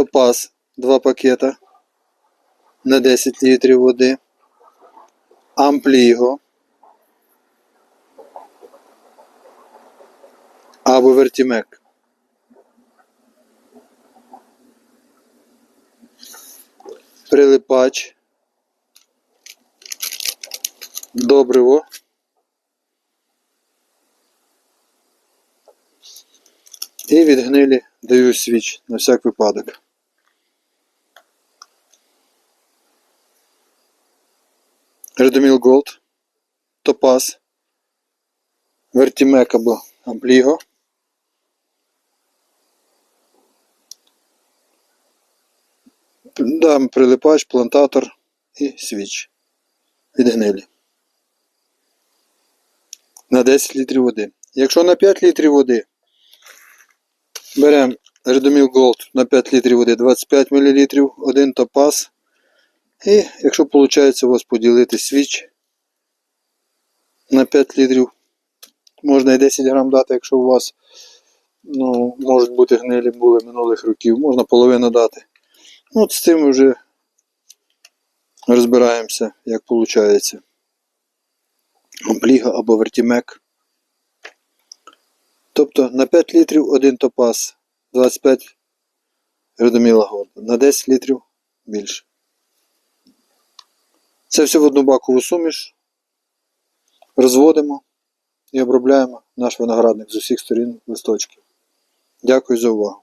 Топаз 2 пакета на 10 літрів води. Ампліго. Або Вертімек. Прилипач. Добриво. І від гнилі даю свіч на всяк випадок. Редоміл Голд, Топаз, Вертімек або Ампліго. Дам прилипач, плантатор і свіч від гнилі. На 10 літрів води. Якщо на 5 літрів води беремо Redomil Gold на 5 літрів води 25 мл, один топаз. І якщо виходить у вас поділити свіч на 5 літрів, можна і 10 грам дати, якщо у вас ну, можуть бути гнилі були минулих років, можна половину дати. Ну, От з цим вже розбираємося, як виходить. Обліга або вертімек. Тобто на 5 літрів один топаз 25 Редоміла Горда. На 10 літрів більше. Це все в одну бакову суміш. Розводимо і обробляємо наш виноградник з усіх сторін листочків. Дякую за увагу.